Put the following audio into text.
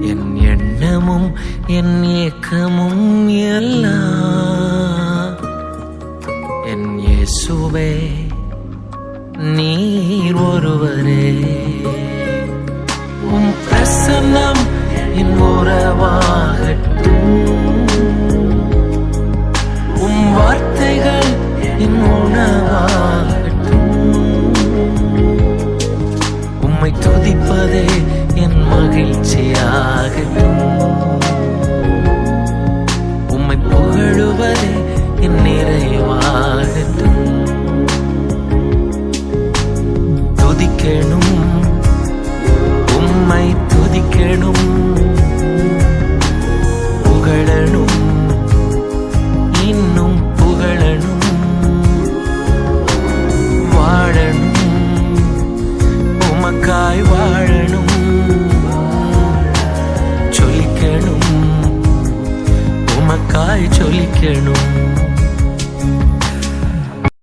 என் எண்ணமும் என் ஏக்கமும் எல்லாம் என் இயேசுவே நீர் ஒருவரே. உம் பிரசன்னம் என் உறவாகட்டும். உம் வார்த்தைகள் என் உணவாகட்டும். உம்மை துதிப்பதே என் மகிழ்ச்சியா? மகிழ்ச்சியாகட்டும் உம்மை புகழுவதே என் நிறைவாகட்டும் துதிக்கணும். உம்மை துதிக்கணும். புகழணும். இன்னும் புகழணும். வாழணும். உமக்காய் வாழ சொல்லிக்கணும் உமக்காய் சொல்லிக்கணும்.